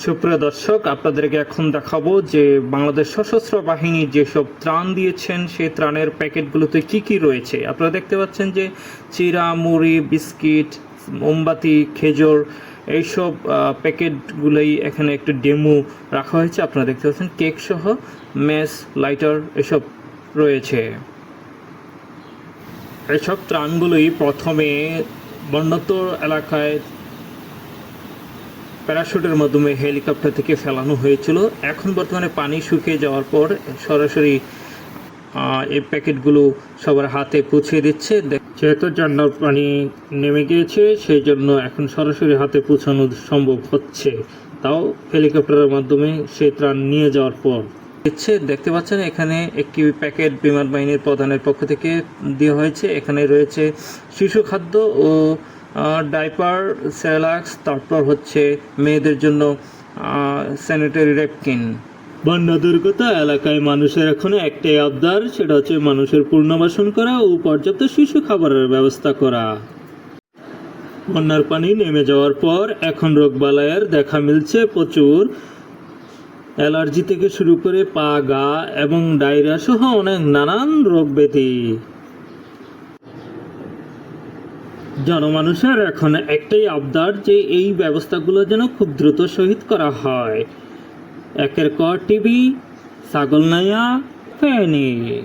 সুপ্রিয় দর্শক, আপনাদেরকে এখন দেখাবো যে বাংলাদেশ সশস্ত্র বাহিনী যেসব ত্রাণ দিয়েছেন, সেই ত্রাণের প্যাকেটগুলোতে কি কি রয়েছে? আপনারা দেখতে পাচ্ছেন যে চিরা, মুড়ি, বিস্কিট, মোমবাতি, খেজুর, এইসব প্যাকেটগুলোই এখানে একটা ডেমো রাখা হয়েছে। আপনারা দেখতে পাচ্ছেন কেক সহ মেস লাইটার এসব রয়েছে। এসব ত্রাণগুলোই প্রথমে বন্যত্তর এলাকায় প্যারাশুটের মাধ্যমে হেলিকপ্টার থেকে ফেলানো হয়েছিল। এখন বর্তমানে পানি শুকিয়ে যাওয়ার পর সরাসরি এই প্যাকেটগুলো সবার হাতে পৌঁছে দিচ্ছে। যেহেতু ঝর্ণার পানি নেমে গিয়েছে, সেই জন্য এখন সরাসরি হাতে পৌঁছানো সম্ভব হচ্ছে। তাও হেলিকপ্টারের মাধ্যমে সেই ত্রাণ নিয়ে যাওয়ার পর দিচ্ছে। দেখতে পাচ্ছেন, এখানে একটি প্যাকেট বিমান বাহিনীর প্রধানের পক্ষ থেকে দেওয়া হয়েছে। এখানে রয়েছে শিশু খাদ্য ও ডাইপার স্যালাক্স তারপর হচ্ছে মেয়েদের জন্য স্যানিটারি র্যাপকিন বন্যা দুর্গত এলাকায় মানুষের এখনও একটাই আবদার, সেটা হচ্ছে মানুষের পুনর্বাসন করা ও পর্যাপ্ত শিশু খাবারের ব্যবস্থা করা। বন্যার পানি নেমে যাওয়ার পর এখন রোগবালায়ের দেখা মিলছে প্রচুর। অ্যালার্জি থেকে শুরু করে পা, গা এবং ডায়রিয়া সহ অনেক নানান রোগ ব্যাধি। জনমানুষের এখন একটাই আবদার যে এই ব্যবস্থাগুলো যেন খুব দ্রুত সহিত করা হয়। একের কর টিভি ছাগল ছাগলনাইয়া, ফেনী।